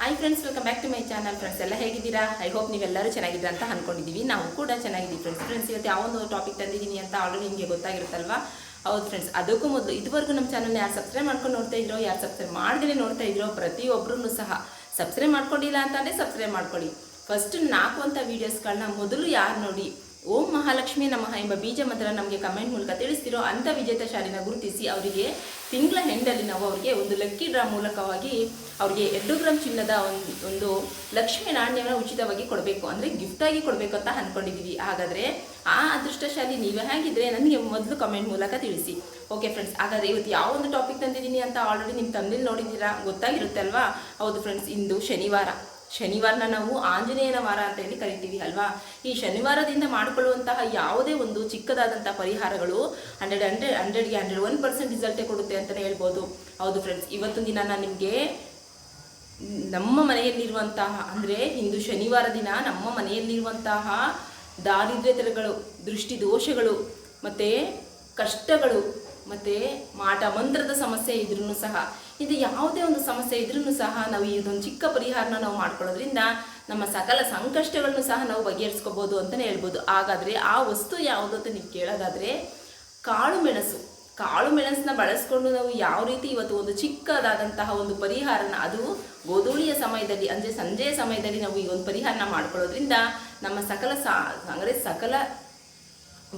Hi friends welcome back to my channel friends ಎಲ್ಲ ಹೇಗಿದ್ದೀರಾ? I hope ನೀವೆಲ್ಲರೂ ಚೆನ್ನಾಗಿದ್ದೀರಾ ಅಂತ ಅನ್ಕೊಂಡಿದ್ದೀವಿ. ನಾವು ಕೂಡ ಚೆನ್ನಾಗಿದ್ದೀವಿ ಫ್ರೆಂಡ್ಸ್ ಫ್ರೆಂಡ್ಸ್ ಇವತ್ತು ಯಾವೊಂದು ಟಾಪಿಕ್ ತಂದಿದ್ದೀನಿ ಅಂತ ಆಲ್ರೆಡಿ ನಿಮಗೆ ಗೊತ್ತಾಗಿರುತ್ತಲ್ವಾ? ಹೌದು ಫ್ರೆಂಡ್ಸ್ ಅದಕ್ಕೂ ಮೊದಲು ಇದುವರೆಗೂ ನಮ್ಮ ಚಾನಲ್ನ ಯಾರು ಸಬ್ಸ್ಕ್ರೈಬ್ ಮಾಡ್ಕೊಂಡು ನೋಡ್ತಾ ಇದ್ರೋ, ಯಾರು ಸಬ್ಸ್ಕ್ರೈಬ್ ಮಾಡದೇ ನೋಡ್ತಾ ಇದ್ರೋ ಪ್ರತಿಯೊಬ್ಬರೂ ಸಹ ಸಬ್ಸ್ಕ್ರೈಬ್ ಮಾಡ್ಕೊಂಡಿಲ್ಲ ಅಂತಂದರೆ ಸಬ್ಸ್ಕ್ರೈಬ್ ಮಾಡ್ಕೊಳ್ಳಿ. ಫಸ್ಟ್ ನಾಲ್ಕು ಅಂತ ವೀಡಿಯೋಸ್ಗಳನ್ನ ಮೊದಲು ಯಾರು ನೋಡಿ? ಓಂ ಮಹಾಲಕ್ಷ್ಮಿ ನಮಃ ಎಂಬ ಬೀಜ ಮಂತ್ರ ನಮಗೆ ಕಮೆಂಟ್ ಮೂಲಕ ತಿಳಿಸ್ತಿರೋ ಅಂಥ ವಿಜೇತ ಶಾಲಿನ ಗುರುತಿಸಿ ಅವರಿಗೆ ತಿಂಗಳ ಹೆಂಡಲ್ಲಿ ನಾವು ಅವರಿಗೆ ಒಂದು ಲಕ್ಕಿ ಡ್ರಾ ಮೂಲಕವಾಗಿ ಅವರಿಗೆ ಎರಡು ಗ್ರಾಮ್ ಚಿನ್ನದ ಒಂದು ಒಂದು ಲಕ್ಷ್ಮಿ ನಾಣ್ಯವನ್ನು ಉಚಿತವಾಗಿ ಕೊಡಬೇಕು. ಅಂದರೆ ಗಿಫ್ಟಾಗಿ ಕೊಡಬೇಕು ಅಂತ ಅಂದ್ಕೊಂಡಿದ್ದೀವಿ ಹಾಗಾದರೆ ಆ ಅದೃಷ್ಟಶಾಲಿ ನೀವು ಹೇಗಿದ್ರೆ ನನಗೆ ಮೊದಲು ಕಮೆಂಟ್ ಮೂಲಕ ತಿಳಿಸಿ. ಓಕೆ ಫ್ರೆಂಡ್ಸ್ ಹಾಗಾದರೆ ಇವತ್ತು ಯಾವ ಒಂದು ಟಾಪಿಕ್ ತಂದಿದ್ದೀನಿ ಅಂತ ಆಲ್ರೆಡಿ ನಿಮ್ಮ ತಂದಿಲ್ಲಿ ನೋಡಿದ್ದೀರಾ? ಗೊತ್ತಾಗಿರುತ್ತೆ ಅಲ್ವಾ? ಹೌದು ಫ್ರೆಂಡ್ಸ್ ಇಂದು ಶನಿವಾರ. ಶನಿವಾರನ ನಾವು ಆಂಜನೇಯನ ವಾರ ಅಂತ ಹೇಳಿ ಕರಿತೀವಿ ಅಲ್ವಾ? ಈ ಶನಿವಾರದಿಂದ ಮಾಡಿಕೊಳ್ಳುವಂತಹ ಯಾವುದೇ ಒಂದು ಚಿಕ್ಕದಾದಂತಹ ಪರಿಹಾರಗಳು ಹಂಡ್ರೆಡ್ ಹಂಡ್ರೆಡ್, ಹಂಡ್ರೆಡ್ಗೆ ಹಂಡ್ರೆಡ್ ಒನ್ ಪರ್ಸೆಂಟ್ ರಿಸಲ್ಟೇ ಕೊಡುತ್ತೆ ಅಂತಲೇ ಹೇಳ್ಬೋದು. ಹೌದು ಫ್ರೆಂಡ್ಸ್ ಇವತ್ತು ದಿನ ನಾನು ನಿಮಗೆ ನಮ್ಮ ಮನೆಯಲ್ಲಿರುವಂತಹ, ಅಂದರೆ ಇಂದು ಶನಿವಾರ ದಿನ ನಮ್ಮ ಮನೆಯಲ್ಲಿರುವಂತಹ ದಾರಿದ್ರ್ಯತೆಗಳು ದೃಷ್ಟಿ ದೋಷಗಳು, ಮತ್ತು ಕಷ್ಟಗಳು, ಮತ್ತು ಮಾಟ ಮಂತ್ರದ ಸಮಸ್ಯೆ ಇದ್ರೂ ಸಹ ಇದು ಯಾವುದೇ ಒಂದು ಸಮಸ್ಯೆ ಇದ್ರೂ ಸಹ ನಾವು ಇದೊಂದು ಚಿಕ್ಕ ಪರಿಹಾರನ ನಾವು ಮಾಡ್ಕೊಳ್ಳೋದ್ರಿಂದ ನಮ್ಮ ಸಕಲ ಸಂಕಷ್ಟಗಳನ್ನು ಸಹ ನಾವು ಬಗೆಹರಿಸ್ಕೋಬೋದು ಅಂತಲೇ ಹೇಳ್ಬೋದು. ಹಾಗಾದರೆ ಆ ವಸ್ತು ಯಾವುದು ಅಂತ ನೀವು ಕೇಳೋದಾದರೆ ಕಾಳು ಮೆಣಸು. ಕಾಳು ಮೆಣಸನ್ನ ಬಳಸ್ಕೊಂಡು ನಾವು ಯಾವ ರೀತಿ ಇವತ್ತು ಒಂದು ಚಿಕ್ಕದಾದಂತಹ ಒಂದು ಪರಿಹಾರನ, ಅದು ಗೋಧೂಳಿಯ ಸಮಯದಲ್ಲಿ, ಅಂದರೆ ಸಂಜೆಯ ಸಮಯದಲ್ಲಿ ನಾವು ಈ ಒಂದು ಪರಿಹಾರನ ಮಾಡ್ಕೊಳ್ಳೋದ್ರಿಂದ ನಮ್ಮ ಸಕಲ ಸಾ, ಅಂದರೆ ಸಕಲ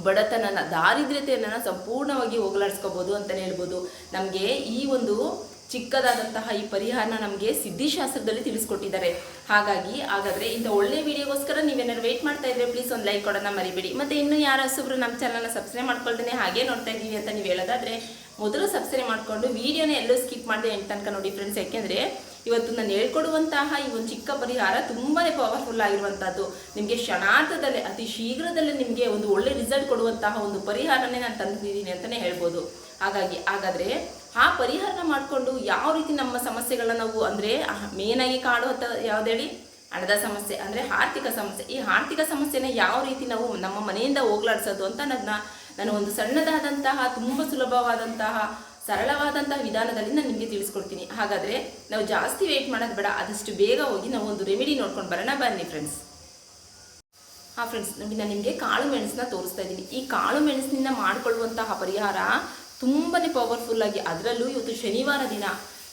ಬಡತನನ, ದಾರಿದ್ರ್ಯತೆಯನ್ನು ಸಂಪೂರ್ಣವಾಗಿ ಹೋಗಲಾಡಿಸ್ಕೋಬೋದು ಅಂತಲೇ ಹೇಳ್ಬೋದು. ನಮಗೆ ಈ ಒಂದು ಚಿಕ್ಕದಾದಂತಹ ಈ ಪರಿಹಾರನ ನಮಗೆ ಸಿದ್ಧಿಶಾಸ್ತ್ರದಲ್ಲಿ ತಿಳಿಸ್ಕೊಟ್ಟಿದ್ದಾರೆ. ಹಾಗಾಗಿ ಹಾಗಾದರೆ ಇಂಥ ಒಳ್ಳೆ ವಿಡಿಯೋಗೋಸ್ಕರ ನೀವೇನಾದ್ರು ವೇಟ್ ಮಾಡ್ತಾ ಇದ್ರೆ ಪ್ಲೀಸ್ ಒಂದು ಲೈಕ್ ಕೊಡೋಣ ಮರಿಬೇಡಿ. ಮತ್ತು ಇನ್ನೂ ಯಾರು ಹೊಸಬ್ರು ನಮ್ಮ ಚಾನಲ್ನ ಸಬ್ಸ್ಕ್ರೈಬ್ ಮಾಡ್ಕೊಳ್ದೇನೆ ಹಾಗೆ ನೋಡ್ತಾ ಇದ್ದೀವಿ ಅಂತ ನೀವು ಹೇಳೋದಾದರೆ, ಮೊದಲು ಸಬ್ಸ್ಕ್ರೈಬ್ ಮಾಡಿಕೊಂಡು ವಿಡಿಯೋನ ಎಲ್ಲೂ ಸ್ಕಿಪ್ ಮಾಡಿದೆ ಎಂಟು ತನಕ ನೋಡಿ ಫ್ರೆಂಡ್ಸ್ ಯಾಕೆಂದರೆ ಇವತ್ತು ನಾನು ಹೇಳ್ಕೊಡುವಂತಹ ಈ ಒಂದು ಚಿಕ್ಕ ಪರಿಹಾರ ತುಂಬಾ ಪವರ್ಫುಲ್ ಆಗಿರುವಂಥದ್ದು ನಿಮಗೆ ಕ್ಷಣಾರ್ಥದಲ್ಲೇ ಅತಿ ಶೀಘ್ರದಲ್ಲೇ ನಿಮಗೆ ಒಂದು ಒಳ್ಳೆ ರಿಸಲ್ಟ್ ಕೊಡುವಂತಹ ಒಂದು ಪರಿಹಾರನೇ ನಾನು ತಂದಿದ್ದೀನಿ ಅಂತಲೇ ಹೇಳ್ಬೋದು. ಹಾಗಾಗಿ ಹಾಗಾದರೆ ಆ ಪರಿಹಾರನ ಮಾಡಿಕೊಂಡು ಯಾವ ರೀತಿ ನಮ್ಮ ಸಮಸ್ಯೆಗಳನ್ನ ನಾವು ಅಂದರೆ ಮೇನಾಗಿ ಕಾಡುವಂಥ ಯಾವ್ದು ಹೇಳಿ? ಹಣದ ಸಮಸ್ಯೆ ಅಂದರೆ ಆರ್ಥಿಕ ಸಮಸ್ಯೆ. ಈ ಆರ್ಥಿಕ ಸಮಸ್ಯೆನ ಯಾವ ರೀತಿ ನಾವು ನಮ್ಮ ಮನೆಯಿಂದ ಹೋಗ್ಲಾಡ್ಸೋದು ಅಂತ ನನ್ನ ನಾನು ಒಂದು ಸಣ್ಣದಾದಂತಹ, ತುಂಬ ಸುಲಭವಾದಂತಹ, ಸರಳವಾದಂತಹ ವಿಧಾನದಲ್ಲಿ ನಾನು ನಿಮಗೆ ತಿಳಿಸ್ಕೊಡ್ತೀನಿ. ಹಾಗಾದರೆ ನಾವು ಜಾಸ್ತಿ ವೇಟ್ ಮಾಡೋದು ಬೇಡ, ಆದಷ್ಟು ಬೇಗ ಹೋಗಿ ನಾವು ಒಂದು ರೆಮಿಡಿ ನೋಡ್ಕೊಂಡು ಬರೋಣ. ಬನ್ನಿ ಫ್ರೆಂಡ್ಸ್ ಹಾಂ ಫ್ರೆಂಡ್ಸ್ ನಾನು ನಿಮಗೆ ಕಾಳು ಮೆಣಸನ್ನ ತೋರಿಸ್ತಾ ಇದ್ದೀನಿ. ಈ ಕಾಳು ಮೆಣಸಿನಿಂದ ಮಾಡಿಕೊಳ್ಳುವಂತಹ ಪರಿಹಾರ ತುಂಬಾ ಪವರ್ಫುಲ್ಲಾಗಿ ಅದರಲ್ಲೂ ಇವತ್ತು ಶನಿವಾರ ದಿನ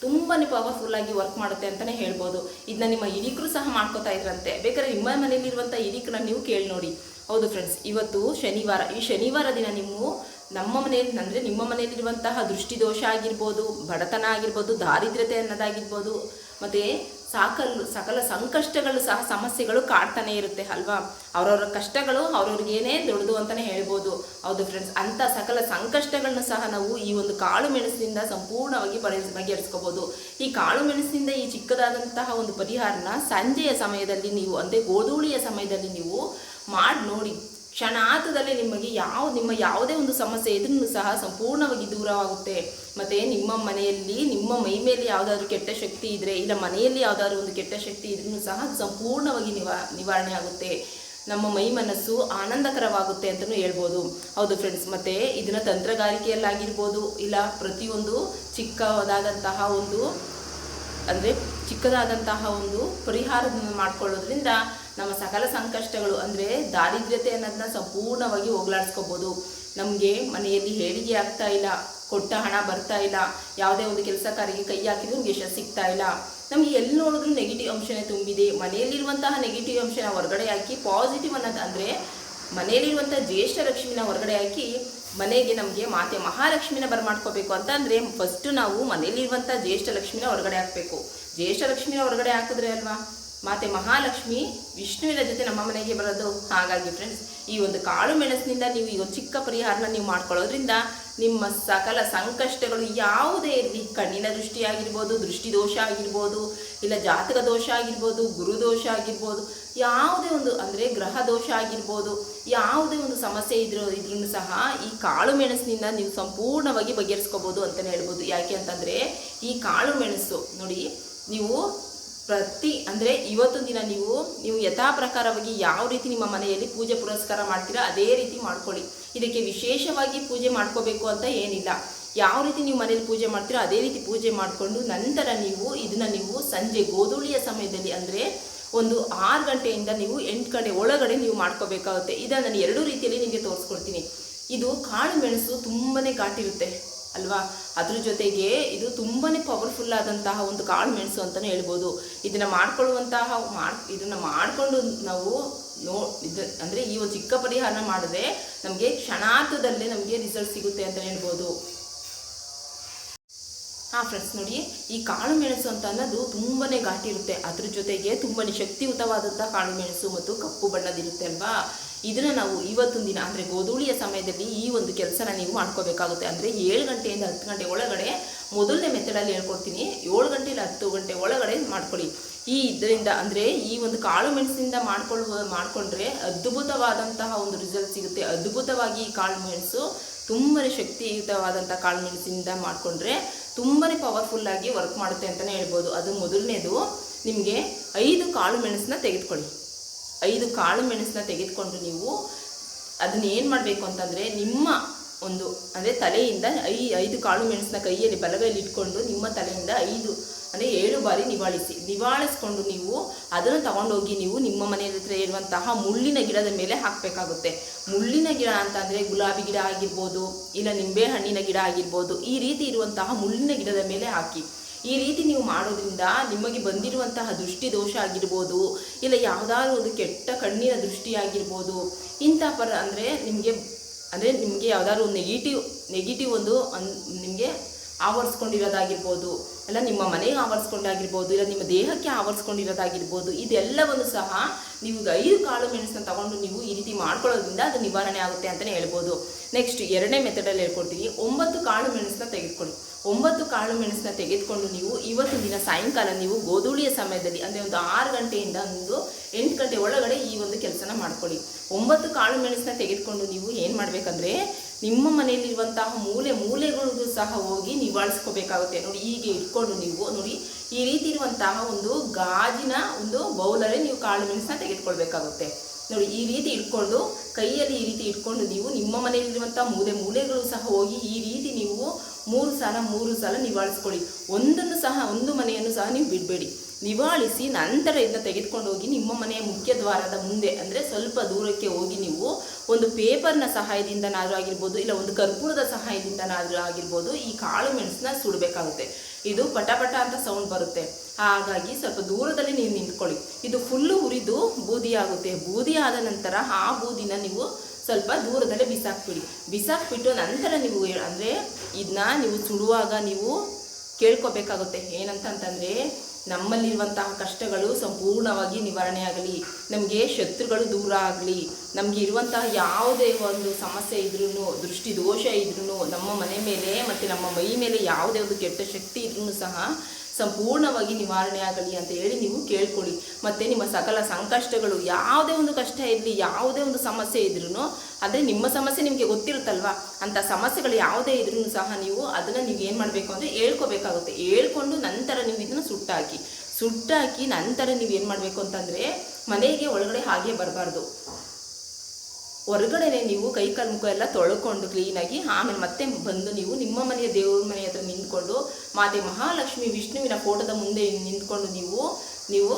ತುಂಬಾ ಪವರ್ಫುಲ್ಲಾಗಿ ವರ್ಕ್ ಮಾಡುತ್ತೆ ಅಂತಲೇ ಹೇಳ್ಬೋದು. ಇದನ್ನ ನಿಮ್ಮ ಹಿರಿಕರು ಸಹ ಮಾಡ್ಕೋತಾ ಇದ್ರಂತೆ. ಬೇಕಾದ್ರೆ ನಿಮ್ಮ ಮನೆಯಲ್ಲಿರುವಂಥ ಹಿರಿಕರನ್ನ ನೀವು ಕೇಳಿ ನೋಡಿ. ಹೌದು ಫ್ರೆಂಡ್ಸ್ ಇವತ್ತು ಶನಿವಾರ, ಈ ಶನಿವಾರ ದಿನ ನೀವು ನಮ್ಮ ಮನೆಯಲ್ಲಿ, ಅಂದರೆ ನಿಮ್ಮ ಮನೆಯಲ್ಲಿರುವಂತಹ ದೃಷ್ಟಿದೋಷ ಆಗಿರ್ಬೋದು, ಬಡತನ ಆಗಿರ್ಬೋದು, ದಾರಿದ್ರ್ಯತೆ ಅನ್ನೋದಾಗಿರ್ಬೋದು, ಮತ್ತು ಸಾಕಲ್ಲು ಸಕಲ ಸಂಕಷ್ಟಗಳು ಸಹ ಸಮಸ್ಯೆಗಳು ಕಾಡ್ತಾನೆ ಇರುತ್ತೆ, ಅಲ್ವಾ? ಅವರವರ ಕಷ್ಟಗಳು ಅವ್ರವ್ರಿಗೇನೇ ದೊಡ್ಡದು ಅಂತಲೇ ಹೇಳ್ಬೋದು. ಹೌದು ಫ್ರೆಂಡ್ಸ್ ಅಂಥ ಸಕಲ ಸಂಕಷ್ಟಗಳನ್ನ ಸಹ ನಾವು ಈ ಒಂದು ಕಾಳು ಮೆಣಸಿನಿಂದ ಸಂಪೂರ್ಣವಾಗಿ ಬಗೆ, ಬಗೆಹರಿಸ್ಕೋಬೋದು. ಈ ಕಾಳು ಮೆಣಸಿನಿಂದ ಈ ಚಿಕ್ಕದಾದಂತಹ ಒಂದು ಪರಿಹಾರನ ಸಂಜೆಯ ಸಮಯದಲ್ಲಿ ನೀವು, ಅಂದರೆ ಗೋಧೂಳಿಯ ಸಮಯದಲ್ಲಿ ನೀವು ಮಾಡಿ ನೋಡಿ. ಕ್ಷಣಾರ್ಥದಲ್ಲಿ ನಿಮಗೆ ಯಾವ, ನಿಮ್ಮ ಯಾವುದೇ ಒಂದು ಸಮಸ್ಯೆ ಇದ್ರೂ ಸಹ ಸಂಪೂರ್ಣವಾಗಿ ದೂರವಾಗುತ್ತೆ. ಮತ್ತು ನಿಮ್ಮ ಮನೆಯಲ್ಲಿ, ನಿಮ್ಮ ಮೈ ಮೇಲೆ ಯಾವುದಾದ್ರೂ ಕೆಟ್ಟ ಶಕ್ತಿ ಇದ್ದರೆ ಇಲ್ಲ ಮನೆಯಲ್ಲಿ ಯಾವುದಾದ್ರು ಒಂದು ಕೆಟ್ಟ ಶಕ್ತಿ ಇದ್ರೂ ಸಹ ಸಂಪೂರ್ಣವಾಗಿ ನಿವಾ, ನಿವಾರಣೆ ಆಗುತ್ತೆ. ನಮ್ಮ ಮೈ ಮನಸ್ಸು ಆನಂದಕರವಾಗುತ್ತೆ ಅಂತಲೂ ಹೇಳ್ಬೋದು. ಹೌದು ಫ್ರೆಂಡ್ಸ್ ಮತ್ತು ಇದನ್ನು ತಂತ್ರಗಾರಿಕೆಯಲ್ಲಾಗಿರ್ಬೋದು, ಇಲ್ಲ ಪ್ರತಿಯೊಂದು ಚಿಕ್ಕದಾದಂತಹ ಒಂದು, ಅಂದರೆ ಚಿಕ್ಕದಾದಂತಹ ಒಂದು ಪರಿಹಾರವನ್ನು ಮಾಡ್ಕೊಳ್ಳೋದ್ರಿಂದ ನಮ್ಮ ಸಕಲ ಸಂಕಷ್ಟಗಳು ಅಂದರೆ ದಾರಿದ್ರ್ಯತೆ ಅನ್ನೋದನ್ನ ಸಂಪೂರ್ಣವಾಗಿ ಹೋಗ್ಲಾಡಿಸ್ಕೋಬೋದು. ನಮಗೆ ಮನೆಯಲ್ಲಿ ಹೇಳಿಕೆ ಆಗ್ತಾ ಇಲ್ಲ, ಕೊಟ್ಟ ಹಣ ಬರ್ತಾ ಇಲ್ಲ, ಯಾವುದೇ ಒಂದು ಕೆಲಸ ಕಾರ್ಯಕ್ಕೆ ಕೈ ಹಾಕಿದ್ರು ನಮಗೆ ಯಶಸ್ಸು ಸಿಗ್ತಾ ಇಲ್ಲ. ನಮಗೆ ಎಲ್ಲಿ ನೋಡಿದ್ರು ನೆಗೆಟಿವ್ ಅಂಶನೇ ತುಂಬಿದೆ. ಮನೆಯಲ್ಲಿರುವಂತಹ ನೆಗೆಟಿವ್ ಅಂಶನ ಹೊರಗಡೆ ಹಾಕಿ ಪಾಸಿಟಿವ್ ಅನ್ನೋದು ಅಂದರೆ ಮನೆಯಲ್ಲಿರುವಂಥ ಜ್ಯೇಷ್ಠ ಲಕ್ಷ್ಮಿನ ಹೊರಗಡೆ ಹಾಕಿ ಮನೆಗೆ ನಮಗೆ ಮಾತೆ ಮಹಾಲಕ್ಷ್ಮಿನ ಬರಮಾಡ್ಕೋಬೇಕು ಅಂತ ಅಂದರೆ ಫಸ್ಟು ನಾವು ಮನೆಯಲ್ಲಿರುವಂಥ ಜ್ಯೇಷ್ಠ ಲಕ್ಷ್ಮಿನ ಹೊರಗಡೆ ಹಾಕಬೇಕು. ಜ್ಯೇಷ್ಠ ಲಕ್ಷ್ಮಿನ ಹೊರಗಡೆ ಹಾಕಿದ್ರೆ ಅಲ್ವಾ? ಮಾತೆ ಮಹಾಲಕ್ಷ್ಮಿ ವಿಷ್ಣುವಿನ ಜೊತೆ ನಮ್ಮ ಮನೆಗೆ ಬರೋದು ಹಾಗಾಗಿ ಫ್ರೆಂಡ್ಸ್ ಈ ಒಂದು ಕಾಳು ಮೆಣಸಿನಿಂದ ನೀವು ಈ ಚಿಕ್ಕ ಪರಿಹಾರನ ನೀವು ಮಾಡ್ಕೊಳ್ಳೋದ್ರಿಂದ ನಿಮ್ಮ ಸಕಲ ಸಂಕಷ್ಟಗಳು ಯಾವುದೇ ಇರಲಿ. ಕಣ್ಣಿನ ದೃಷ್ಟಿ ಆಗಿರ್ಬೋದು, ದೃಷ್ಟಿ ದೋಷ ಆಗಿರ್ಬೋದು, ಇಲ್ಲ ಜಾತಕ ದೋಷ ಆಗಿರ್ಬೋದು ಗುರುದೋಷ ಆಗಿರ್ಬೋದು, ಯಾವುದೇ ಒಂದು ಅಂದರೆ ಗ್ರಹ ದೋಷ ಆಗಿರ್ಬೋದು, ಯಾವುದೇ ಒಂದು ಸಮಸ್ಯೆ ಇದ್ರೂ ಇದ್ರೂ ಸಹ ಈ ಕಾಳು ಮೆಣಸಿನಿಂದ ನೀವು ಸಂಪೂರ್ಣವಾಗಿ ಬಗೆಹರಿಸ್ಕೋಬೋದು ಅಂತಲೇ ಹೇಳ್ಬೋದು. ಯಾಕೆ ಅಂತಂದರೆ ಈ ಕಾಳು ಮೆಣಸು, ನೋಡಿ, ನೀವು ಪ್ರತಿ, ಅಂದರೆ ಇವತ್ತು ದಿನ ನೀವು ನೀವು ಯಥಾ ಪ್ರಕಾರವಾಗಿ ಯಾವ ರೀತಿ ನಿಮ್ಮ ಮನೆಯಲ್ಲಿ ಪೂಜೆ ಪುರಸ್ಕಾರ ಮಾಡ್ತೀರಾ, ಅದೇ ರೀತಿ ಮಾಡ್ಕೊಳ್ಳಿ. ಇದಕ್ಕೆ ವಿಶೇಷವಾಗಿ ಪೂಜೆ ಮಾಡ್ಕೋಬೇಕು ಅಂತ ಏನಿಲ್ಲ. ಯಾವ ರೀತಿ ನೀವು ಮನೇಲಿ ಪೂಜೆ ಮಾಡ್ತೀರೋ, ಅದೇ ರೀತಿ ಪೂಜೆ ಮಾಡಿಕೊಂಡು ನಂತರ ನೀವು, ಇದನ್ನು ನೀವು ಸಂಜೆ ಗೋಧೂಳಿಯ ಸಮಯದಲ್ಲಿ ಅಂದರೆ ಒಂದು ಆರು ಗಂಟೆಯಿಂದ ನೀವು ಎಂಟು ಗಂಟೆ ಒಳಗಡೆ ನೀವು ಮಾಡ್ಕೋಬೇಕಾಗುತ್ತೆ. ಇದನ್ನು ನಾನು ಎರಡೂ ರೀತಿಯಲ್ಲಿ ನಿಮಗೆ ತೋರಿಸ್ಕೊಡ್ತೀನಿ. ಇದು ಕಾಳು ಮೆಣಸು ತುಂಬನೇ ಘಾಟಿರುತ್ತೆ ಅಲ್ವಾ? ಅದ್ರ ಜೊತೆಗೆ ಇದು ತುಂಬಾ ಪವರ್ಫುಲ್ ಆದಂತಹ ಒಂದು ಕಾಳು ಮೆಣಸು ಅಂತಲೇ ಹೇಳ್ಬೋದು. ಇದನ್ನ ಮಾಡ್ಕೊಳ್ಳುವಂತಹ ಮಾಡ್, ಇದನ್ನ ಮಾಡಿಕೊಂಡು ನಾವು ನೋ, ಇದು ಅಂದರೆ ಈ ಒಂದು ಚಿಕ್ಕ ಪರಿಹಾರನ ಮಾಡಿದ್ರೆ ನಮಗೆ ಕ್ಷಣಾರ್ಥದಲ್ಲೇ ನಮಗೆ ರಿಸಲ್ಟ್ ಸಿಗುತ್ತೆ ಅಂತ ಹೇಳ್ಬೋದು. ಹಾಂ ಫ್ರೆಂಡ್ಸ್ ನೋಡಿ, ಈ ಕಾಳು ಮೆಣಸು ಅಂತ ಅನ್ನೋದು ತುಂಬಾ ಘಾಟಿ ಇರುತ್ತೆ. ಅದ್ರ ಜೊತೆಗೆ ತುಂಬಾ ಶಕ್ತಿಯುತವಾದಂಥ ಕಾಳು ಮೆಣಸು ಮತ್ತು ಕಪ್ಪು ಬಣ್ಣದಿರುತ್ತೆ ಅಲ್ವಾ? ಇದನ್ನ ನಾವು ಇವತ್ತಿನ ದಿನ, ಅಂದರೆ ಗೋಧೂಳಿಯ ಸಮಯದಲ್ಲಿ ಈ ಒಂದು ಕೆಲಸನ ನೀವು ಮಾಡ್ಕೋಬೇಕಾಗುತ್ತೆ. ಅಂದರೆ ಏಳು ಗಂಟೆಯಿಂದ ಹತ್ತು ಗಂಟೆ ಒಳಗಡೆ ಮೊದಲನೇ ಮೆಥಡಲ್ಲಿ ಹೇಳ್ಕೊಡ್ತೀನಿ. ಏಳು ಗಂಟೆಯಿಂದ ಹತ್ತು ಗಂಟೆ ಒಳಗಡೆ ಮಾಡ್ಕೊಳ್ಳಿ. ಈ ಇದರಿಂದ, ಅಂದರೆ ಈ ಒಂದು ಕಾಳು ಮೆಣಸಿನಿಂದ ಮಾಡ್ಕೊಳ್ಳುವ, ಮಾಡಿಕೊಂಡ್ರೆ ಅದ್ಭುತವಾದಂತಹ ಒಂದು ರಿಸಲ್ಟ್ ಸಿಗುತ್ತೆ. ಅದ್ಭುತವಾಗಿ ಈ ಕಾಳು ಮೆಣಸು ತುಂಬನೇ ಶಕ್ತಿಯುತವಾದಂಥ ಕಾಳು ಮೆಣಸಿನಿಂದ ಮಾಡಿಕೊಂಡ್ರೆ ತುಂಬನೇ ಪವರ್ಫುಲ್ ಆಗಿ ವರ್ಕ್ ಮಾಡುತ್ತೆ ಅಂತಲೇ ಹೇಳ್ಬೋದು. ಅದು ಮೊದಲನೇದು. ನಿಮಗೆ ಐದು ಕಾಳು ಮೆಣಸನ್ನ ತೆಗೆದುಕೊಳ್ಳಿ. ಐದು ಕಾಳು ಮೆಣಸನ್ನ ತೆಗೆದುಕೊಂಡು ನೀವು ಅದನ್ನ ಏನು ಮಾಡಬೇಕು ಅಂತಂದರೆ ನಿಮ್ಮ ಒಂದು, ಅಂದರೆ ತಲೆಯಿಂದ ಐ, ಐದು ಕಾಳು ಮೆಣಸನ್ನ ಕೈಯಲ್ಲಿ ಬಲಗೈಯಲ್ಲಿ ಇಟ್ಕೊಂಡು ನಿಮ್ಮ ತಲೆಯಿಂದ ಐದು, ಅಂದರೆ ಏಳು ಬಾರಿ ನಿವಾಳಿಸಿ. ನಿವಾಳಿಸ್ಕೊಂಡು ನೀವು ಅದನ್ನು ತಗೊಂಡೋಗಿ ನೀವು ನಿಮ್ಮ ಮನೆಯ ಹತ್ರ ಇರುವಂತಹ ಮುಳ್ಳಿನ ಗಿಡದ ಮೇಲೆ ಹಾಕಬೇಕಾಗುತ್ತೆ. ಮುಳ್ಳಿನ ಗಿಡ ಅಂತಂದರೆ ಗುಲಾಬಿ ಗಿಡ ಆಗಿರ್ಬೋದು, ಇಲ್ಲ ನಿಂಬೆ ಹಣ್ಣಿನ ಗಿಡ ಆಗಿರ್ಬೋದು, ಈ ರೀತಿ ಇರುವಂತಹ ಮುಳ್ಳಿನ ಗಿಡದ ಮೇಲೆ ಹಾಕಿ. ಈ ರೀತಿ ನೀವು ಮಾಡೋದ್ರಿಂದ ನಿಮಗೆ ಬಂದಿರುವಂತಹ ದೃಷ್ಟಿ ದೋಷ ಆಗಿರ್ಬೋದು, ಇಲ್ಲ ಯಾವುದಾದ್ರು ಒಂದು ಕೆಟ್ಟ ಕಣ್ಣಿನ ದೃಷ್ಟಿ ಆಗಿರ್ಬೋದು, ಇಂಥ ಪರ ಅಂದರೆ ನಿಮಗೆ ಅಂದರೆ ನಿಮಗೆ ಯಾವುದಾದ್ರು ಒಂದು ನೆಗೆಟಿವ್ ನೆಗೆಟಿವ್ ಒಂದು ಅನ್, ನಿಮಗೆ ಆವರಿಸ್ಕೊಂಡಿರೋದಾಗಿರ್ಬೋದು, ಇಲ್ಲ ನಿಮ್ಮ ಮನೆಗೆ ಆವರಿಸ್ಕೊಂಡಾಗಿರ್ಬೋದು, ಇಲ್ಲ ನಿಮ್ಮ ದೇಹಕ್ಕೆ ಆವರಿಸ್ಕೊಂಡಿರೋದಾಗಿರ್ಬೋದು, ಇದೆಲ್ಲವನ್ನು ಸಹ ನೀವು ಐದು ಕಾಳು ಮೆಣಸನ್ನ ತಗೊಂಡು ನೀವು ಈ ರೀತಿ ಮಾಡ್ಕೊಳ್ಳೋದ್ರಿಂದ ಅದು ನಿವಾರಣೆ ಆಗುತ್ತೆ ಅಂತಲೇ ಹೇಳ್ಬೋದು. ನೆಕ್ಸ್ಟ್ ಎರಡನೇ ಮೆಥಡಲ್ಲಿ ಹೇಳ್ಕೊಡ್ತೀನಿ ಒಂಬತ್ತು ಕಾಳು ಮೆಣಸನ್ನ ತೆಗೆದುಕೊಳ್ಳಿ. ಒಂಬತ್ತು ಕಾಳು ಮೆಣಸನ್ನ ತೆಗೆದುಕೊಂಡು ನೀವು ಇವತ್ತು ದಿನ ಸಾಯಂಕಾಲ ನೀವು ಗೋಧೂಳಿಯ ಸಮಯದಲ್ಲಿ, ಅಂದರೆ ಒಂದು ಆರು ಗಂಟೆಯಿಂದ ಒಂದು ಎಂಟು ಗಂಟೆ ಒಳಗಡೆ ಈ ಒಂದು ಕೆಲಸನ ಮಾಡ್ಕೊಳ್ಳಿ. ಒಂಬತ್ತು ಕಾಳು ಮೆಣಸನ್ನ ತೆಗೆದುಕೊಂಡು ನೀವು ಏನು ಮಾಡಬೇಕಂದ್ರೆ, ನಿಮ್ಮ ಮನೆಯಲ್ಲಿರುವಂತಹ ಮೂಲೆ ಮೂಲೆಗಳಿಗೂ ಸಹ ಹೋಗಿ ನಿವಾಳಿಸ್ಕೋಬೇಕಾಗುತ್ತೆ. ನೋಡಿ, ಹೀಗೆ ಇಟ್ಕೊಂಡು ನೀವು, ನೋಡಿ, ಈ ರೀತಿ ಇರುವಂತಹ ಒಂದು ಗಾಜಿನ ಒಂದು ಬೌಲಲ್ಲೇ ನೀವು ಕಾಳು ಮೆಣಸನ್ನ ತೆಗೆದುಕೊಳ್ಬೇಕಾಗುತ್ತೆ. ನೋಡಿ, ಈ ರೀತಿ ಇಟ್ಕೊಂಡು, ಕೈಯಲ್ಲಿ ಈ ರೀತಿ ಇಟ್ಕೊಂಡು ನೀವು ನಿಮ್ಮ ಮನೆಯಲ್ಲಿರುವಂಥ ಮೂಲೆ ಮೂಲೆಗಳು ಸಹ ಹೋಗಿ ಈ ರೀತಿ ಮೂರು ಸಲ ಮೂರು ಸಲ ನಿವಾಳಿಸ್ಕೊಳ್ಳಿ. ಒಂದನ್ನು ಸಹ, ಒಂದು ಮನೆಯನ್ನು ಸಹ ನೀವು ಬಿಡಬೇಡಿ. ನಿವಾಳಿಸಿ ನಂತರ ಇದನ್ನ ತೆಗೆದುಕೊಂಡು ಹೋಗಿ ನಿಮ್ಮ ಮನೆಯ ಮುಖ್ಯ ದ್ವಾರದ ಮುಂದೆ, ಅಂದರೆ ಸ್ವಲ್ಪ ದೂರಕ್ಕೆ ಹೋಗಿ ನೀವು ಒಂದು ಪೇಪರ್ನ ಸಹಾಯದಿಂದನಾದರೂ ಆಗಿರ್ಬೋದು, ಇಲ್ಲ ಒಂದು ಕರ್ಪೂರದ ಸಹಾಯದಿಂದನಾದರೂ ಆಗಿರ್ಬೋದು, ಈ ಕಾಳು ಮೆಣಸನ್ನ ಸುಡಬೇಕಾಗುತ್ತೆ. ಇದು ಪಟಪಟ ಪಟ ಅಂತ ಸೌಂಡ್ ಬರುತ್ತೆ. ಹಾಗಾಗಿ ಸ್ವಲ್ಪ ದೂರದಲ್ಲಿ ನೀವು ನಿಂತ್ಕೊಳ್ಳಿ. ಇದು ಫುಲ್ಲು ಉರಿದು ಬೂದಿ ಆಗುತ್ತೆ ಬೂದಿ ಆದ ನಂತರ ಆ ಬೂದಿನ ನೀವು ಸ್ವಲ್ಪ ದೂರದಲ್ಲೇ ಬಿಸಾಕ್ಬಿಡಿ. ಬಿಸಾಕ್ಬಿಟ್ಟು ನಂತರ ನೀವು ಅಂದರೆ ಇದನ್ನ ನೀವು ಸುಡುವಾಗ ನೀವು ಕೇಳ್ಕೊಬೇಕಾಗುತ್ತೆ. ಏನಂತ ಅಂತಂದರೆ ನಮ್ಮಲ್ಲಿರುವಂತಹ ಕಷ್ಟಗಳು ಸಂಪೂರ್ಣವಾಗಿ ನಿವಾರಣೆ ಆಗಲಿ. ನಮಗೆ ಶತ್ರುಗಳು ದೂರ ಆಗಲಿ. ನಮಗೆ ಇರುವಂತಹ ಯಾವುದೇ ಒಂದು ಸಮಸ್ಯೆ ಇದ್ರೂ ದೃಷ್ಟಿ ದೋಷ ಇದ್ರೂ ನಮ್ಮ ಮನೆ ಮೇಲೆ ಮತ್ತು ನಮ್ಮ ಮೈ ಮೇಲೆ ಯಾವುದೇ ಒಂದು ಕೆಟ್ಟ ಶಕ್ತಿ ಇದ್ರೂ ಸಹ ಸಂಪೂರ್ಣವಾಗಿ ನಿವಾರಣೆ ಆಗಲಿ ಅಂತ ಹೇಳಿ ನೀವು ಕೇಳ್ಕೊಳ್ಳಿ. ಮತ್ತು ನಿಮ್ಮ ಸಕಲ ಸಂಕಷ್ಟಗಳು ಯಾವುದೇ ಒಂದು ಕಷ್ಟ ಇರಲಿ, ಯಾವುದೇ ಒಂದು ಸಮಸ್ಯೆ ಇದ್ರೂ ಅಂದರೆ ನಿಮ್ಮ ಸಮಸ್ಯೆ ನಿಮಗೆ ಗೊತ್ತಿರುತ್ತಲ್ವಾ? ಅಂಥ ಸಮಸ್ಯೆಗಳು ಯಾವುದೇ ಇದ್ರೂ ಸಹ ನೀವು ಅದನ್ನು ನೀವು ಏನು ಮಾಡಬೇಕು ಅಂದರೆ ಹೇಳ್ಕೋಬೇಕಾಗುತ್ತೆ. ಹೇಳ್ಕೊಂಡು ನಂತರ ನೀವು ಇದನ್ನು ಸುಟ್ಟಾಕಿ. ಸುಟ್ಟಾಕಿ ನಂತರ ನೀವು ಏನು ಮಾಡಬೇಕು ಅಂತಂದರೆ ಮನೆಗೆ ಒಳಗಡೆ ಹಾಗೆ ಬರಬಾರ್ದು. ಹೊರಗಡೆನೆ ನೀವು ಕೈ ಕಾಲು ಮುಖ ಎಲ್ಲ ತೊಳ್ಕೊಂಡು ಕ್ಲೀನಾಗಿ ಆಮೇಲೆ ಮತ್ತೆ ಬಂದು ನೀವು ನಿಮ್ಮ ಮನೆಯ ದೇವ್ರ ಮನೆ ಹತ್ರ ನಿಂತ್ಕೊಂಡು, ಮಾತೆ ಮಹಾಲಕ್ಷ್ಮಿ ವಿಷ್ಣುವಿನ ಫೋಟೋದ ಮುಂದೆ ನಿಂತ್ಕೊಂಡು ನೀವು ನೀವು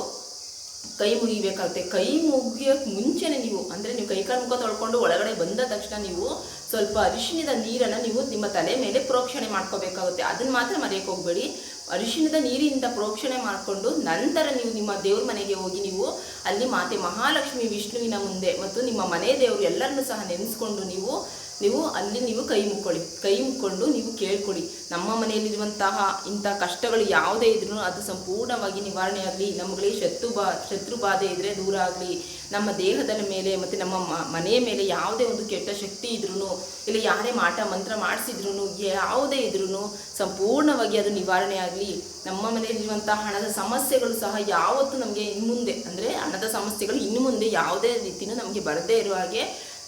ಕೈ ಮುಗಿಬೇಕಾಗುತ್ತೆ ಕೈ ಮುಗಿಯೋಕ್ಕೆ ಮುಂಚೆನೆ ನೀವು, ಅಂದರೆ ನೀವು ಕೈ ಕಾಲು ಮುಖ ತೊಳ್ಕೊಂಡು ಒಳಗಡೆ ಬಂದ ತಕ್ಷಣ ನೀವು ಸ್ವಲ್ಪ ಅರಿಶಿಣದ ನೀರನ್ನು ನೀವು ನಿಮ್ಮ ತಲೆ ಮೇಲೆ ಪ್ರೋಕ್ಷಣೆ ಮಾಡ್ಕೋಬೇಕಾಗುತ್ತೆ. ಅದನ್ನು ಮಾತ್ರ ಮರೆಯಕ್ಕೆ ಹೋಗಬೇಡಿ. ಅರಿಶಿಣದ ನೀರಿನಿಂದ ಪ್ರೋಕ್ಷಣೆ ಮಾಡಿಕೊಂಡು ನಂತರ ನೀವು ನಿಮ್ಮ ದೇವ್ರ ಮನೆಗೆ ಹೋಗಿ ನೀವು ಅಲ್ಲಿ ಮಾತೆ ಮಹಾಲಕ್ಷ್ಮಿ ವಿಷ್ಣುವಿನ ಮುಂದೆ ಮತ್ತು ನಿಮ್ಮ ಮನೆ ದೇವರು ಎಲ್ಲರನ್ನೂ ಸಹ ನೆನೆಸ್ಕೊಂಡು ನೀವು ನೀವು ಅಲ್ಲಿ ನೀವು ಕೈ ಮುಕ್ಕೊಳ್ಳಿ. ಕೈ ಮುಕ್ಕೊಂಡು ನೀವು ಕೇಳ್ಕೊಳ್ಳಿ ನಮ್ಮ ಮನೆಯಲ್ಲಿರುವಂತಹ ಇಂಥ ಕಷ್ಟಗಳು ಯಾವುದೇ ಇದ್ರೂ ಅದು ಸಂಪೂರ್ಣವಾಗಿ ನಿವಾರಣೆ ಆಗಲಿ ನಮಗೆ ಶತ್ರು ಬಾ, ಶತ್ರು ಬಾಧೆ ಇದ್ದರೆ ದೂರ ಆಗಲಿ, ನಮ್ಮ ದೇಹದ ಮೇಲೆ ಮತ್ತು ನಮ್ಮ ಮನೆಯ ಮೇಲೆ ಯಾವುದೇ ಒಂದು ಕೆಟ್ಟ ಶಕ್ತಿ ಇದ್ರೂ ಇಲ್ಲ ಯಾರೇ ಮಾಟ ಮಂತ್ರ ಮಾಡಿಸಿದ್ರು ಯಾವುದೇ ಇದ್ರೂ ಸಂಪೂರ್ಣವಾಗಿ ಅದು ನಿವಾರಣೆ ಆಗಲಿ ನಮ್ಮ ಮನೆಯಲ್ಲಿರುವಂತಹ ಹಣದ ಸಮಸ್ಯೆಗಳು ಸಹ ಯಾವತ್ತೂ ನಮಗೆ ಇನ್ನು ಮುಂದೆ, ಅಂದರೆ ಹಣದ ಸಮಸ್ಯೆಗಳು ಇನ್ನು ಮುಂದೆ ಯಾವುದೇ ರೀತಿಯೂ ನಮಗೆ ಬರದೇ ಇರುವ ಹಾಗೆ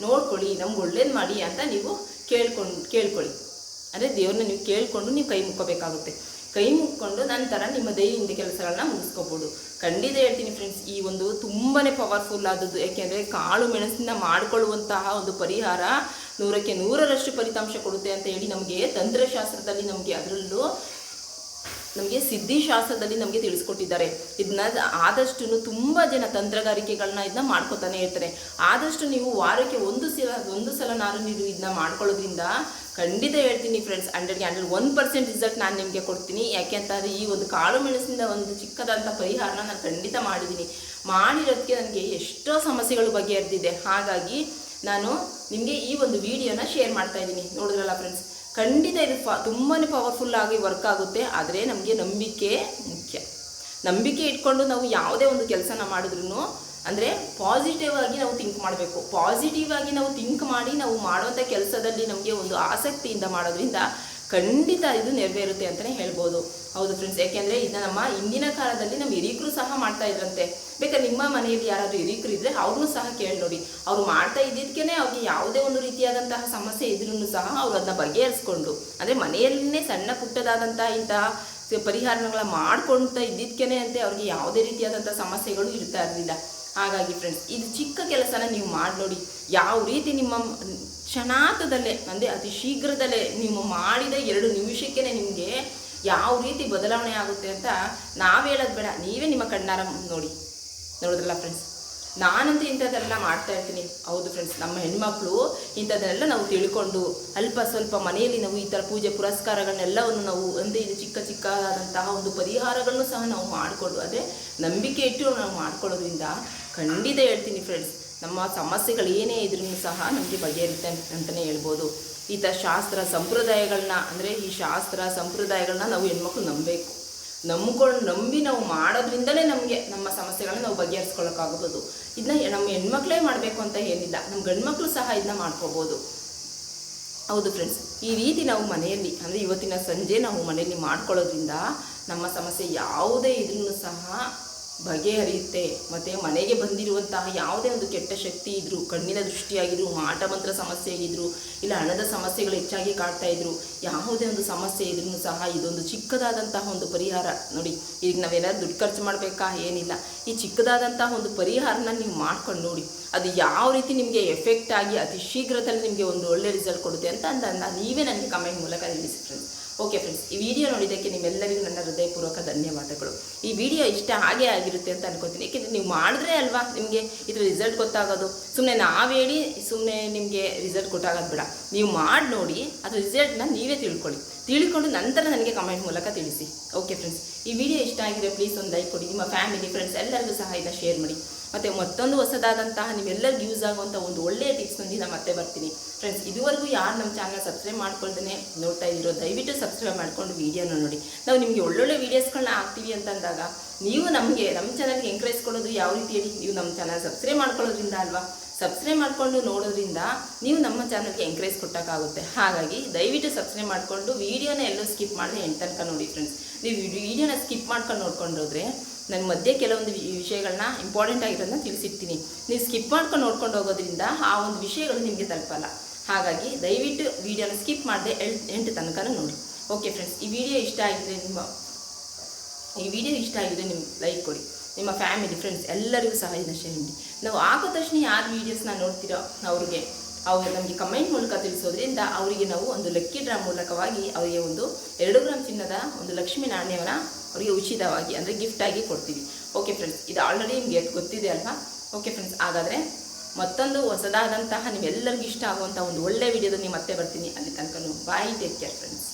ನೋಡ್ಕೊಳ್ಳಿ, ನಮ್ಗೆ ಒಳ್ಳೇದು ಮಾಡಿ ಅಂತ ನೀವು ಕೇಳ್ಕೊಂಡು, ಕೇಳ್ಕೊಳ್ಳಿ. ಅಂದರೆ ದೇವ್ರನ್ನ ನೀವು ಕೇಳಿಕೊಂಡು ನೀವು ಕೈ ಮುಕ್ಕೋಬೇಕಾಗುತ್ತೆ. ಕೈ ಮುಕ್ಕೊಂಡು ನಂತರ ನಿಮ್ಮ ದೈಹಿಕ ಕೆಲಸಗಳನ್ನ ಮುಗಿಸ್ಕೋಬೋದು. ಖಂಡಿತ ಹೇಳ್ತೀನಿ ಫ್ರೆಂಡ್ಸ್ ಈ ಒಂದು ತುಂಬಾನೇ ಪವರ್ಫುಲ್ ಆದದ್ದು. ಯಾಕೆಂದರೆ ಕಾಳು ಮೆಣಸಿನ ಮಾಡಿಕೊಳ್ಳುವಂತಹ ಒಂದು ಪರಿಹಾರ ನೂರಕ್ಕೆ ನೂರರಷ್ಟು ಫಲಿತಾಂಶ ಕೊಡುತ್ತೆ ಅಂತ ಹೇಳಿ ನಮಗೆ ತಂತ್ರಶಾಸ್ತ್ರದಲ್ಲಿ ನಮಗೆ ಅದರಲ್ಲೂ ನಮಗೆ ಸಿದ್ಧಿಶಾಸ್ತ್ರದಲ್ಲಿ ನಮಗೆ ತಿಳಿಸ್ಕೊಟ್ಟಿದ್ದಾರೆ. ಇದನ್ನ ಆದಷ್ಟು ತುಂಬ ಜನ ತಂತ್ರಗಾರಿಕೆಗಳನ್ನ ಇದನ್ನ ಮಾಡ್ಕೊತಾನೆ ಇರ್ತಾರೆ. ಆದಷ್ಟು ನೀವು ವಾರಕ್ಕೆ ಒಂದು ಸಲ ಒಂದು ಸಲ ನಾನು ನೀವು ಇದನ್ನ ಮಾಡ್ಕೊಳ್ಳೋದ್ರಿಂದ ಖಂಡಿತ ಹೇಳ್ತೀನಿ ಫ್ರೆಂಡ್ಸ್ ಹಂಡ್ರೆಡ್ಗೆ ಹಂಡ್ರೆಡ್ ಒನ್ ಪರ್ಸೆಂಟ್ ರಿಸಲ್ಟ್ ನಾನು ನಿಮಗೆ ಕೊಡ್ತೀನಿ. ಯಾಕೆ ಅಂತಂದರೆ ಈ ಒಂದು ಕಾಳು ಮೆಣಸಿನಿಂದ ಒಂದು ಚಿಕ್ಕದಾದಂಥ ಪರಿಹಾರನ ನಾನು ಖಂಡಿತ ಮಾಡಿದ್ದೀನಿ. ಮಾಡಿರೋದಕ್ಕೆ ನನಗೆ ಎಷ್ಟೋ ಸಮಸ್ಯೆಗಳು ಬಗೆಹರಿದಿದೆ. ಹಾಗಾಗಿ ನಾನು ನಿಮಗೆ ಈ ಒಂದು ವಿಡಿಯೋನ ಶೇರ್ ಮಾಡ್ತಾ ಇದ್ದೀನಿ. ನೋಡಿದ್ರಲ್ಲ ಫ್ರೆಂಡ್ಸ್ ಖಂಡಿತ ಇದು ಫ ತುಂಬಾ ಪವರ್ಫುಲ್ ಆಗಿ ವರ್ಕ್ ಆಗುತ್ತೆ. ಆದರೆ ನಮಗೆ ನಂಬಿಕೆ ಮುಖ್ಯ. ನಂಬಿಕೆ ಇಟ್ಕೊಂಡು ನಾವು ಯಾವುದೇ ಒಂದು ಕೆಲಸನ ಮಾಡಿದ್ರು ಅಂದರೆ ಪಾಸಿಟಿವ್ ಆಗಿ ನಾವು ಥಿಂಕ್ ಮಾಡಬೇಕು. ಪಾಸಿಟಿವ್ ಆಗಿ ನಾವು ಥಿಂಕ್ ಮಾಡಿ ನಾವು ಮಾಡುವಂಥ ಕೆಲಸದಲ್ಲಿ ನಮಗೆ ಒಂದು ಆಸಕ್ತಿಯಿಂದ ಮಾಡೋದ್ರಿಂದ ಖಂಡಿತ ಇದು ನೆರವೇರುತ್ತೆ ಅಂತಲೇ ಹೇಳ್ಬೋದು. ಹೌದು ಫ್ರೆಂಡ್ಸ್ ಯಾಕೆಂದರೆ ಇದನ್ನ ನಮ್ಮ ಹಿಂದಿನ ಕಾಲದಲ್ಲಿ ನಮ್ಮ ಹಿರಿಕರು ಸಹ ಮಾಡ್ತಾ ಇದ್ರಂತೆ. ಬೇಕಾದ್ರೆ ನಿಮ್ಮ ಮನೆಯಲ್ಲಿ ಯಾರಾದರೂ ಹಿರಿಕರು ಇದ್ದರೆ ಅವ್ರನ್ನೂ ಸಹ ಕೇಳಿ ನೋಡಿ. ಅವ್ರು ಮಾಡ್ತಾ ಇದ್ದಿದ್ದಕ್ಕೇ ಅವ್ರಿಗೆ ಯಾವುದೇ ಒಂದು ರೀತಿಯಾದಂತಹ ಸಮಸ್ಯೆ ಇದ್ರೂ ಸಹ ಅವ್ರು ಅದನ್ನ ಬಗೆಹರಿಸ್ಕೊಂಡು, ಅಂದರೆ ಮನೆಯಲ್ಲೇ ಸಣ್ಣ ಪುಟ್ಟದಾದಂತಹ ಇಂತಹ ಪರಿಹಾರಗಳ ಮಾಡ್ಕೊಳ್ತಾ ಇದ್ದಿದ್ದಕ್ಕೇ ಅಂತೆ ಅವ್ರಿಗೆ ಯಾವುದೇ ರೀತಿಯಾದಂಥ ಸಮಸ್ಯೆಗಳು ಇರ್ತಾ ಇರಲಿಲ್ಲ. ಹಾಗಾಗಿ ಫ್ರೆಂಡ್ಸ್ ಇದು ಚಿಕ್ಕ ಕೆಲಸನ ನೀವು ಮಾಡಿ ನೋಡಿ. ಯಾವ ರೀತಿ ನಿಮ್ಮ ಕ್ಷಣಾತದಲ್ಲೇ ಅಂದರೆ ಅತಿ ಶೀಘ್ರದಲ್ಲೇ ನೀವು ಮಾಡಿದ ಎರಡು ನಿಮಿಷಕ್ಕೇ ನಿಮಗೆ ಯಾವ ರೀತಿ ಬದಲಾವಣೆ ಆಗುತ್ತೆ ಅಂತ ನಾವು ಹೇಳೋದು ಬೇಡ. ನೀವೇ ನಿಮ್ಮ ಕಣ್ಣಾರ ನೋಡಿ. ನೋಡಿದ್ರಲ್ಲ ಫ್ರೆಂಡ್ಸ್ ನಾನಂತೂ ಇಂಥದ್ದೆಲ್ಲ ಮಾಡ್ತಾ ಇರ್ತೀನಿ. ಹೌದು ಫ್ರೆಂಡ್ಸ್ ನಮ್ಮ ಹೆಣ್ಮಕ್ಳು ಇಂಥದ್ದನ್ನೆಲ್ಲ ನಾವು ತಿಳ್ಕೊಂಡು ಅಲ್ಪ ಸ್ವಲ್ಪ ಮನೆಯಲ್ಲಿ ನಾವು ಈ ಥರ ಪೂಜೆ ಪುರಸ್ಕಾರಗಳನ್ನೆಲ್ಲವನ್ನು ನಾವು ಒಂದೇ ಇದು ಚಿಕ್ಕ ಚಿಕ್ಕದಾದಂತಹ ಒಂದು ಪರಿಹಾರಗಳನ್ನು ಸಹ ನಾವು ಮಾಡಿಕೊಂಡು ಅದೇ ನಂಬಿಕೆ ಇಟ್ಟು ನಾವು ಮಾಡ್ಕೊಳ್ಳೋದ್ರಿಂದ ಖಂಡಿತ ಹೇಳ್ತೀನಿ ಫ್ರೆಂಡ್ಸ್ ನಮ್ಮ ಸಮಸ್ಯೆಗಳು ಏನೇ ಇದ್ರೂ ಸಹ ನಮಗೆ ಬಗೆಹರಿತೆ ಅಂತಲೇ ಹೇಳ್ಬೋದು. ಈ ಥರ ಶಾಸ್ತ್ರ ಸಂಪ್ರದಾಯಗಳನ್ನ, ಅಂದರೆ ಈ ಶಾಸ್ತ್ರ ಸಂಪ್ರದಾಯಗಳನ್ನ ನಾವು ಹೆಣ್ಮಕ್ಳು ನಂಬಬೇಕು. ನಂಬ್ಕೊಂಡು ನಂಬಿ ನಾವು ಮಾಡೋದ್ರಿಂದಲೇ ನಮಗೆ ನಮ್ಮ ಸಮಸ್ಯೆಗಳನ್ನ ನಾವು ಬಗೆಹರಿಸ್ಕೊಳ್ಳೋಕ್ಕಾಗ್ಬೋದು ಇದನ್ನ ನಮ್ಮ ಹೆಣ್ಮಕ್ಳೇ ಮಾಡಬೇಕು ಅಂತ ಏನಿಲ್ಲ, ನಮ್ಮ ಗಂಡ್ಮಕ್ಳು ಸಹ ಇದನ್ನ ಮಾಡ್ಕೋಬೋದು. ಹೌದು ಫ್ರೆಂಡ್ಸ್ ಈ ರೀತಿ ನಾವು ಮನೆಯಲ್ಲಿ, ಅಂದರೆ ಇವತ್ತಿನ ಸಂಜೆ ನಾವು ಮನೆಯಲ್ಲಿ ಮಾಡ್ಕೊಳ್ಳೋದ್ರಿಂದ ನಮ್ಮ ಸಮಸ್ಯೆ ಯಾವುದೇ ಇದ್ರೂ ಸಹ ಬಗೆಹರಿಯುತ್ತೆ. ಮತ್ತು ಮನೆಗೆ ಬಂದಿರುವಂತಹ ಯಾವುದೇ ಒಂದು ಕೆಟ್ಟ ಶಕ್ತಿ ಇದ್ದರೂ ಕಣ್ಣಿನ ದೃಷ್ಟಿಯಾಗಿದ್ರು ಮಾಟ ಮಂತ್ರ ಸಮಸ್ಯೆ ಆಗಿದ್ರು ಇಲ್ಲ ಹಣದ ಸಮಸ್ಯೆಗಳು ಹೆಚ್ಚಾಗಿ ಕಾಡ್ತಾ ಇದ್ರು, ಯಾವುದೇ ಒಂದು ಸಮಸ್ಯೆ ಇದ್ರೂ ಸಹ ಇದೊಂದು ಚಿಕ್ಕದಾದಂತಹ ಒಂದು ಪರಿಹಾರ. ನೋಡಿ, ಈಗ ನಾವೇನಾದ್ರು ದುಡ್ಡು ಖರ್ಚು ಮಾಡಬೇಕಾ? ಏನಿಲ್ಲ. ಈ ಚಿಕ್ಕದಾದಂತಹ ಒಂದು ಪರಿಹಾರನ ನೀವು ಮಾಡ್ಕೊಂಡು ನೋಡಿ. ಅದು ಯಾವ ರೀತಿ ನಿಮಗೆ ಎಫೆಕ್ಟ್ ಆಗಿ ಅತಿ ಶೀಘ್ರದಲ್ಲಿ ನಿಮಗೆ ಒಂದು ಒಳ್ಳೆ ರಿಸಲ್ಟ್ ಕೊಡುತ್ತೆ ಅಂತ ಅಂದ ನೀವೇ ನನಗೆ ಕಮೆಂಟ್ ಮೂಲಕ ತಿಳಿಸಿ ಫ್ರೆಂಡ್ಸ್ ಓಕೆ ಫ್ರೆಂಡ್ಸ್ ಈ ವಿಡಿಯೋ ನೋಡಿದ್ದಕ್ಕೆ ನಿಮ್ಮೆಲ್ಲರಿಗೂ ನನ್ನ ಹೃದಯಪೂರ್ವಕ ಧನ್ಯವಾದಗಳು. ಈ ವಿಡಿಯೋ ಇಷ್ಟ ಹಾಗೆ ಆಗಿರುತ್ತೆ ಅಂತ ಅನ್ಕೋತೀನಿ. ಏಕೆಂದರೆ ನೀವು ಮಾಡಿದ್ರೆ ಅಲ್ವಾ ನಿಮಗೆ ಇದ್ರ ರಿಸಲ್ಟ್ ಗೊತ್ತಾಗೋದು? ಸುಮ್ಮನೆ ನಾವು ಹೇಳಿ ಸುಮ್ಮನೆ ನಿಮಗೆ ರಿಸಲ್ಟ್ ಕೊಟ್ಟಾಗೋದು ಬೇಡ. ನೀವು ಮಾಡಿ ನೋಡಿ ಅದ್ರ ರಿಸಲ್ಟ್ನ ನೀವೇ ತಿಳ್ಕೊಳ್ಳಿ. ತಿಳ್ಕೊಂಡು ನಂತರ ನನಗೆ ಕಮೆಂಟ್ ಮೂಲಕ ತಿಳಿಸಿ. ಓಕೆ ಫ್ರೆಂಡ್ಸ್ ಈ ವಿಡಿಯೋ ಇಷ್ಟ ಆಗಿದೆ ಪ್ಲೀಸ್ ಒಂದು ಲೈಕ್ ಕೊಡಿ. ನಿಮ್ಮ ಫ್ಯಾಮಿಲಿ ಫ್ರೆಂಡ್ಸ್ ಎಲ್ಲರಿಗೂ ಸಹ ಇದನ್ನು ಶೇರ್ ಮಾಡಿ. ಮತ್ತು ಮತ್ತೊಂದು ಹೊಸದಾದಂತಹ ನಿಮ್ಮೆಲ್ಲರಿಗೂ ಯೂಸ್ ಆಗುವಂಥ ಒಂದು ಒಳ್ಳೆಯ ಟಿಪ್ಸ್ನೊಂದಿಗೆ ನಾನು ಮತ್ತೆ ಬರ್ತೀನಿ. ಫ್ರೆಂಡ್ಸ್ ಇದುವರೆಗೂ ಯಾರು ನಮ್ಮ ಚಾನಲ್ ಸಬ್ಸ್ಕ್ರೈಬ್ ಮಾಡ್ಕೊಳ್ದೇ ನೋಡ್ತಾ ಇದ್ದೀರೋ ದಯವಿಟ್ಟು ಸಬ್ಸ್ಕ್ರೈಬ್ ಮಾಡ್ಕೊಂಡು ವೀಡಿಯೋನ ನೋಡಿ. ನಾವು ನಿಮಗೆ ಒಳ್ಳೊಳ್ಳೆ ವೀಡಿಯೋಸ್ಗಳನ್ನ ಹಾಕ್ತೀವಿ ಅಂತಂದಾಗ, ನೀವು ನಮಗೆ ನಮ್ಮ ಚಾನಲ್ಗೆ ಎಂಕರೇಜ್ ಕೊಡೋದು ಯಾವ ರೀತಿ ಹೇಳಿ ನೀವು ನಮ್ಮ ಚಾನಲ್ ಸಬ್ಸ್ಕ್ರೈಬ್ ಮಾಡ್ಕೊಳ್ಳೋದ್ರಿಂದ ಅಲ್ವಾ? ಸಬ್ಸ್ಕ್ರೈಬ್ ಮಾಡಿಕೊಂಡು ನೋಡೋದ್ರಿಂದ ನೀವು ನಮ್ಮ ಚಾನಲ್ಗೆ ಎಂಕರೇಜ್ ಕೊಟ್ಟಕ್ಕಾಗುತ್ತೆ. ಹಾಗಾಗಿ ದಯವಿಟ್ಟು ಸಬ್ಸ್ಕ್ರೈಬ್ ಮಾಡಿಕೊಂಡು ವೀಡಿಯೋನ ಎಲ್ಲೂ ಸ್ಕಿಪ್ ಮಾಡಿದ್ರೆ ಎಂಟು ತನಕ ನೋಡಿ ಫ್ರೆಂಡ್ಸ್ ನೀವು ವೀಡಿಯೋನ ಸ್ಕಿಪ್ ಮಾಡ್ಕೊಂಡು ನೋಡ್ಕೊಂಡೋದ್ರೆ ನನ್ನ ಮಧ್ಯೆ ಕೆಲವೊಂದು ವಿಷಯಗಳನ್ನ ಇಂಪಾರ್ಟೆಂಟ್ ಆಗಿರೋದನ್ನ ತಿಳಿಸಿರ್ತೀನಿ. ನೀವು ಸ್ಕಿಪ್ ಮಾಡ್ಕೊಂಡು ನೋಡ್ಕೊಂಡು ಹೋಗೋದ್ರಿಂದ ಆ ಒಂದು ವಿಷಯಗಳು ನಿಮಗೆ ತಲುಪಲ್ಲ. ಹಾಗಾಗಿ ದಯವಿಟ್ಟು ವೀಡಿಯೋನ ಸ್ಕಿಪ್ ಮಾಡದೆ ಎಂಟು ತನಕನೂ ನೋಡಿ. ಓಕೆ ಫ್ರೆಂಡ್ಸ್ ಈ ವಿಡಿಯೋ ಇಷ್ಟ ಆಗಿದ್ರೆ ನಿಮ್ಮ ಈ ವಿಡಿಯೋ ಇಷ್ಟ ಆಗಿದೆ ನಿಮ್ಗೆ ಲೈಕ್ ಕೊಡಿ. ನಿಮ್ಮ ಫ್ಯಾಮಿಲಿ ಫ್ರೆಂಡ್ಸ್ ಎಲ್ಲರಿಗೂ ಸಹ ಇದನ್ನ ಶೇರ್ ಮಾಡಿ. ನಾವು ಆಗೋ ತಕ್ಷಣ ಯಾರು ವೀಡಿಯೋಸ್ನ ನೋಡ್ತೀರೋ ಅವ್ರಿಗೆ ಅವರು ನಮಗೆ ಕಮೆಂಟ್ ಮೂಲಕ ತಿಳಿಸೋದ್ರಿಂದ ಅವರಿಗೆ ನಾವು ಒಂದು ಲಕ್ಕಿ ಡ್ರಾ ಮೂಲಕವಾಗಿ ಅವರಿಗೆ ಒಂದು ಎರಡು ಗ್ರಾಮ್ ಚಿನ್ನದ ಒಂದು ಲಕ್ಷ್ಮಿ ನಾಣ್ಯವನ್ನು ಅವರಿಗೆ ಉಚಿತವಾಗಿ ಅಂದರೆ ಗಿಫ್ಟಾಗಿ ಕೊಡ್ತೀವಿ. ಓಕೆ ಫ್ರೆಂಡ್ಸ್ ಇದು ಆಲ್ರೆಡಿ ನಿಮಗೆ ಗೊತ್ತಿದೆ ಅಲ್ವಾ? ಓಕೆ ಫ್ರೆಂಡ್ಸ್ ಹಾಗಾದರೆ ಮತ್ತೊಂದು ಹೊಸದಾದಂತಹ ನೀವೆಲ್ಲರಿಗೂ ಇಷ್ಟ ಆಗುವಂಥ ಒಂದು ಒಳ್ಳೆ ವಿಡಿಯೋದಲ್ಲಿ ಮತ್ತೆ ಬರ್ತೀನಿ. ಅಲ್ಲಿ ತನಕ ಬಾಯ್ ಟೇಕ್ ಕೇರ್ ಫ್ರೆಂಡ್ಸ್